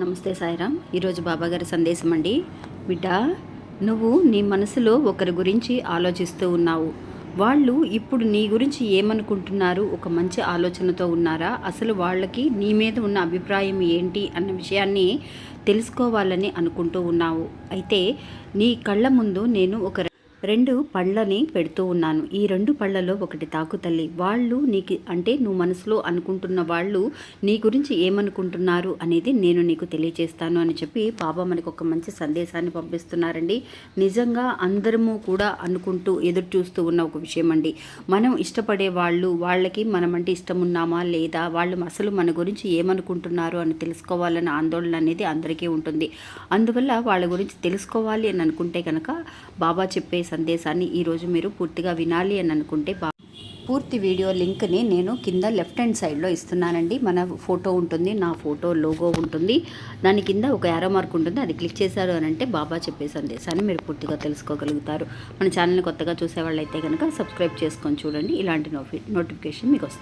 నమస్తే సాయిరామ్. ఈరోజు బాబాగారి సందేశం అండి. బిడ్డ నువ్వు నీ మనసులో ఒకరి గురించి ఆలోచిస్తూ ఉన్నావు. వాళ్ళు ఇప్పుడు నీ గురించి ఏమనుకుంటున్నారు? ఒక మంచి ఆలోచనతో ఉన్నారా? అసలు వాళ్ళకి నీ మీద ఉన్న అభిప్రాయం ఏంటి? అన్న విషయాన్ని తెలుసుకోవాలని అనుకుంటూ ఉన్నావు. అయితే నీ కళ్ళ ముందు నేను ఒక రెండు పళ్ళని పెడుతూ ఉన్నాను. ఈ రెండు పళ్ళలో ఒకటి తాకు తల్లి. వాళ్ళు నీకు అంటే నువ్వు మనసులో అనుకుంటున్న వాళ్ళు నీ గురించి ఏమనుకుంటున్నారు అనేది నేను నీకు తెలియజేస్తాను అని చెప్పి బాబా మనకు ఒక మంచి సందేశాన్ని పంపిస్తున్నారండి. నిజంగా అందరము కూడా అనుకుంటూ ఎదురు చూస్తూ ఉన్న ఒక విషయం అండి మనం ఇష్టపడే వాళ్ళు వాళ్ళకి మనం అంటే ఇష్టం ఉన్నామా లేదా వాళ్ళు అసలు మన గురించి ఏమనుకుంటున్నారు అని తెలుసుకోవాలన్న ఆందోళన అనేది అందరికీ ఉంటుంది. అందువల్ల వాళ్ళ గురించి తెలుసుకోవాలి అని అనుకుంటే కనుక బాబా చెప్పే సందేశాన్ని ఈరోజు మీరు పూర్తిగా వినాలి అని అనుకుంటే బా పూర్తి వీడియో లింక్ని నేను కింద లెఫ్ట్ హ్యాండ్ సైడ్లో ఇస్తున్నానండి. మన ఫోటో ఉంటుంది నా ఫోటో లోగో ఉంటుంది. దాని కింద ఒక యారో మార్క్ ఉంటుంది. అది క్లిక్ చేశారు అని అంటే బాబా చెప్పే సందేశాన్ని మీరు పూర్తిగా తెలుసుకోగలుగుతారు. మన ఛానల్ని కొత్తగా చూసే వాళ్ళైతే కనుక సబ్స్క్రైబ్ చేసుకొని చూడండి. ఇలాంటి నోటిఫికేషన్ మీకు వస్తుంది.